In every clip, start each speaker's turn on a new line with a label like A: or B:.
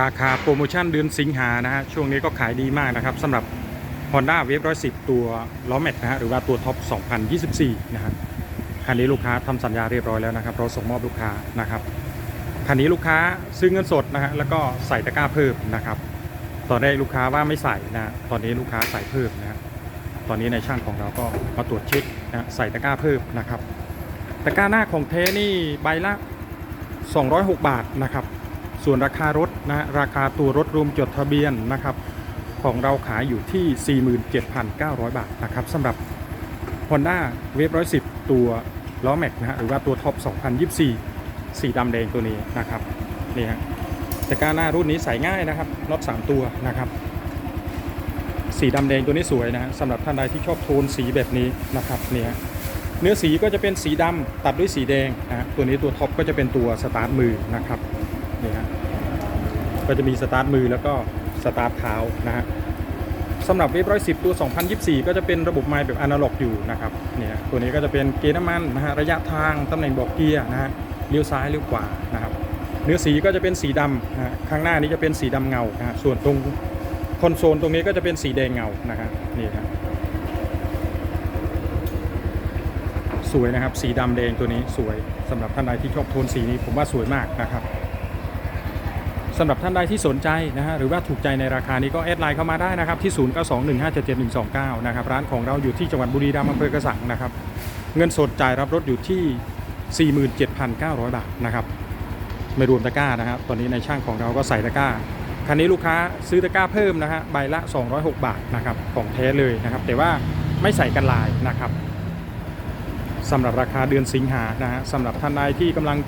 A: ราคาโปรโมชั่นเดือนสิงหานะฮะช่วงนี้ก็ขายดีมากนะครับสำหรับ Honda w a v e 110 ตัวล้อแม็กนะฮะหรือว่าตัวท็อป 2024 นะฮะคันนี้ลูกค้าทำสัญญาเรียบร้อยแล้วนะครับ เราส่งมอบลูกค้านะครับคันนี้ลูกค้าซื้อเงินสดนะฮะแล้วก็ใส่ตะกร้าเพิ่มนะครับ ตอนแรกลูกค้าว่าไม่ใส่นะตอนนี้ลูกค้าใส่เพิ่มนะตอนนี้ในช่างของเราก็มาตรวจเช็คนะฮะใส่ตะกร้าเพิ่มนะครับตะกร้าหน้าของเทนี่ใบละ 206 บาทนะครับ ส่วนราคารถนะราคาตัวรถรวมจดทะเบียนนะครับ ของเราขายอยู่ที่ 47,900 บาทนะครับสำหรับ Honda w a v e 110 ตัวล้อแม็กนะฮะหรือว่าตัวท็อป 2024 สีดำแดงตัวนี้นะครับนี่ฮะแตะกร้าหน้ารุ่นนี้ใส่ง่ายนะครับน็อต3ตัวนะครับ สีดำแดงตัวนี้สวยนะฮะสำหรับท่านใดที่ชอบโทนสีแบบนี้นะครับเนี่ยเนื้อสีก็จะเป็นสีดำตัดด้วยสีแดงนะฮะตัวนี้ตัวท็อปก็จะเป็นตัวสตาร์ทมือนะครับ นี่ฮะก็จะมีสตาร์ทมือแล้วก็สตาร์ทเท้านะฮะสำหรับเวฟร้อยสิบตัว 2024 ก็จะเป็นระบบไมล์แบบอนาล็อกอยู่นะครับเนี่ยตัวนี้ก็จะเป็นเกียร์น้ำมันนะฮะระยะทางตำแหน่งบอกเกียร์นะฮะเลี้ยวซ้ายเลี้ยวขวานะครับเนื้อสีก็จะเป็นสีดำนะฮะข้างหน้านี้จะเป็นสีดำเงานะฮะส่วนตรงคอนโซลตรงนี้ก็จะเป็นสีแดงเงานะฮะนี่ครับสวยนะครับสีดำแดงตัวนี้สวยสำหรับท่านใดที่ชอบโทนสีนี้ผมว่าสวยมากนะครับ สำหรับท่านใดที่สนใจนะฮะหรือว่าถูกใจในราคานี้ก็แอดไลน์เข้ามาได้นะครับที่ 0921577129 นะครับร้านของเราอยู่ที่จังหวัดบุรีรัมย์อำเภอกระสังนะครับเงินสดจ่ายรับรถอยู่ที่ 47,900 บาทนะครับไม่รวมตะกร้านะครับตอนนี้ในช่างของเราก็ใส่ตะกร้าคันนี้ลูกค้าซื้อตะกร้าเพิ่มนะฮะใบละ 206 บาทนะครับของแท้เลยนะครับแต่ว่าไม่ใส่กันลายนะครับสำหรับราคาเดือนสิงหานะฮะสำหรับท่านใดที่กำลัง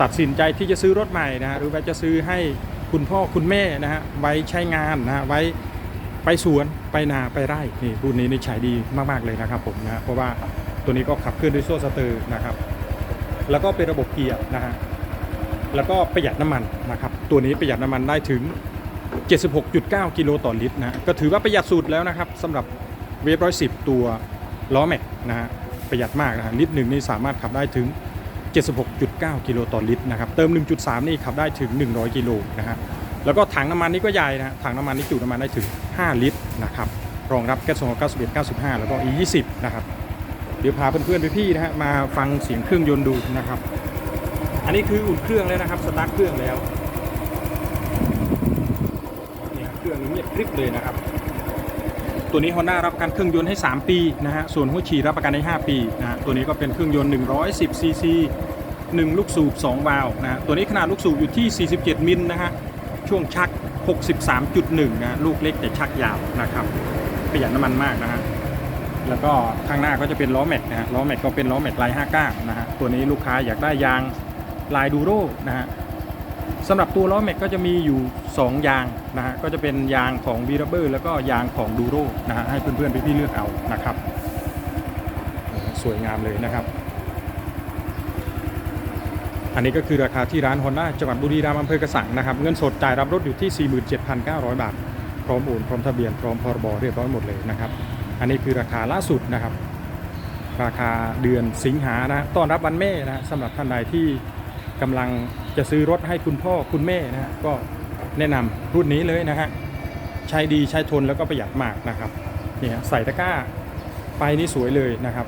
A: ตัดสินใจที่จะซื้อรถใหม่นะฮะหรือว่าจะซื้อให้คุณพ่อคุณแม่นะฮะไว้ใช้งานนะฮะไว้ไปสวนไปนาไปไร่นี่รุ่นนี้นี่ใช้ดีมาก ๆ เลยนะครับผมนะเพราะว่าตัวนี้ก็ขับเคลื่อนด้วยโซ่สเตอร์นะครับ แล้วก็เป็นระบบเกียร์นะฮะแล้วก็ประหยัดน้ำมันนะครับ ตัวนี้ประหยัดน้ำมันได้ถึง 76.9 กิโลต่อลิตรนะฮะก็ถือว่าประหยัดสุดแล้วนะครับสำหรับเวฟร้อยสิบตัวล้อแม็กนะฮะประหยัดมากนะฮะลิตรหนึ่งนี่สามารถขับได้ถึง 76.9 กิโลต่อลิตรนะครับ เติม 1.3 นี่ขับได้ถึง 100 กิโลนะฮะ แล้วก็ถังน้ำมันนี่ก็ใหญ่นะฮะถังน้ำมันนี่จุน้ำมันได้ถึง 5 ลิตรนะครับ รองรับแก๊ส291 95 แล้วก็ E20 นะครับ เดี๋ยวพาเพื่อนๆพี่ๆนะฮะมาฟังเสียงเครื่องยนต์ดูนะครับ อันนี้คืออุ่นเครื่องแล้วนะครับ สตาร์ทเครื่องแล้วเนี่ยเครื่องนี้เงียบกริบเลยนะครับ ตัวนี้ Honda รับประกันเครื่องยนต์ให้ 3 ปีนะฮะ ส่วนหัวฉีดรับประกันให้5ปีนะฮะ ตัวนี้ก็เป็นเครื่องยนต์110ซีซี1ลูกสูบ2วาล์วนะฮะ ตัวนี้ขนาดลูกสูบอยู่ที่ 47 มิลนะฮะ ช่วงชัก 63.1 นะฮะลูกเล็กแต่ชักยาวนะครับ ประหยัดน้ำมันมากนะฮะ แล้วก็ข้างหน้าก็จะเป็นล้อแม็กนะฮะ ล้อแม็กก็เป็นล้อแม็กลาย 59 นะฮะ ตัวนี้ลูกค้าอยากได้ยางลายดูโรนะฮะ สำหรับตัวล้อแม็กก็จะมีอยู่ 2 ยางนะฮะก็จะเป็นยางของวีรเบอร์แล้วก็ยางของดูโรนะฮะให้เพื่อนๆพี่ๆเลือกเอานะครับ สวยงามเลยนะครับ อันนี้ก็คือราคาที่ร้าน Honda จังหวัดบุรีรัมย์อำเภอกระสังนะครับ เงินสดจ่ายรับรถอยู่ที่ 47,900 บาท พร้อมโอนพร้อมทะเบียนพร้อมพรบเรียบร้อยหมดเลยนะครับ อันนี้คือราคาล่าสุดนะครับ ราคาเดือนสิงหานะฮะต้อนรับวันแม่นะฮะสำหรับท่านใดที่ กำลังจะซื้อรถให้คุณพ่อคุณแม่นะฮะก็แนะนำรุ่นนี้เลยนะฮะใช้ดีใช้ทนแล้วก็ประหยัดมากนะครับเนี่ยใส่ตะกร้าไปนี่สวยเลยนะครับ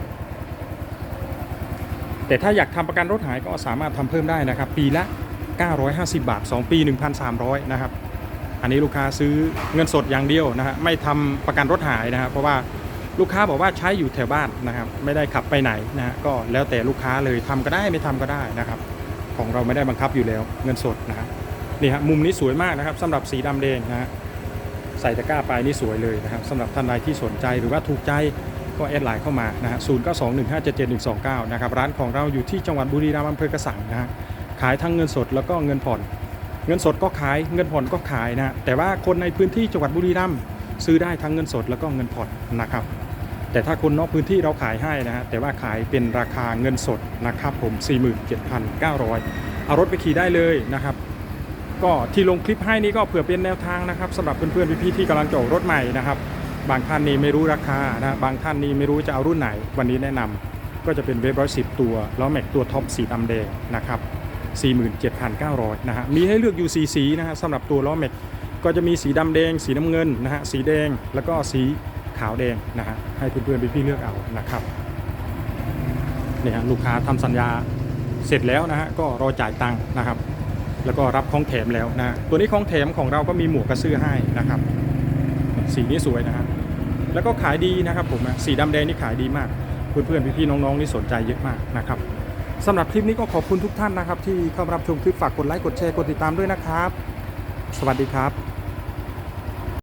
A: แต่ถ้าอยากทำประกันรถหายก็สามารถทำเพิ่มได้นะครับ ปีละ 950 บาท 2 ปี 1,300 นะครับ อันนี้ลูกค้าซื้อเงินสดอย่างเดียวนะฮะไม่ทำประกันรถหายนะครับ เพราะว่าลูกค้าบอกว่าใช้อยู่แถวบ้านนะครับ ไม่ได้ขับไปไหนนะฮะก็แล้วแต่ลูกค้าเลยทำก็ได้ไม่ทำก็ได้นะครับ ของเราไม่ได้บังคับอยู่แล้วเงินสดนะฮะนี่ฮะมุมนี้สวยมากนะครับสำหรับสีดำแดงนะฮะใส่ตะกร้าไปนี่สวยเลยนะครับสำหรับท่านใดที่สนใจหรือว่าถูกใจก็แอดไลน์เข้ามานะฮะศูนย์เก้าสองหนึ่งห้าเจ็ดเจ็ดหนึ่งสองเก้านะครับร้านของเราอยู่ที่จังหวัดบุรีรัมย์อำเภอกระสังนะฮะขายทั้งเงินสดแล้วก็เงินผ่อน เงินสดก็ขายเงินผ่อนก็ขายนะฮะแต่ว่าคนในพื้นที่จังหวัดบุรีรัมย์ซื้อได้ทั้งเงินสดแล้วก็เงินผ่อนนะครับ แต่ถ้าคนนอกพื้นที่เราขายให้นะฮะแต่ว่าขายเป็นราคาเงินสดนะครับผม 47,900 เอารถไปขี่ได้เลยนะครับ ก็ที่ลงคลิปให้นี่ก็เผื่อเป็นแนวทางนะครับสำหรับเพื่อนๆพี่ๆที่กำลังจะออกรถใหม่นะครับ บางท่านนี่ไม่รู้ราคานะบางท่านนี่ไม่รู้จะเอารุ่นไหน วันนี้แนะนำก็จะเป็นเวฟร้อยสิบตัวล้อแม็กตัวท็อปสีดำแดงนะครับ47,900นะฮะมีให้เลือกอยู่สีสีนะฮะสำหรับตัวล้อแม็กก็จะมีสีดำแดง สีน้ำเงินนะฮะสีแดงแล้วก็สี ขาวแดงนะฮะให้เพื่อนๆพี่ๆเลือกเอานะครับเนี่ยฮะลูกค้าทำสัญญาเสร็จแล้วนะฮะก็รอจ่ายตังค์นะครับ แล้วก็รับของแถมแล้วนะฮะตัวนี้ของแถมของเราก็มีหมวกกระเสื้อให้นะครับ สีนี้สวยนะฮะแล้วก็ขายดีนะครับผมสีดำแดงนี่ขายดีมาก เพื่อนๆพี่ๆน้องๆนี่สนใจเยอะมากนะครับสำหรับคลิปนี้ก็ขอบคุณทุกท่านนะครับ ที่เข้ามารับชมคลิปฝากกดไลค์กดแชร์กดติดตามด้วยนะครับ สวัสดีครับ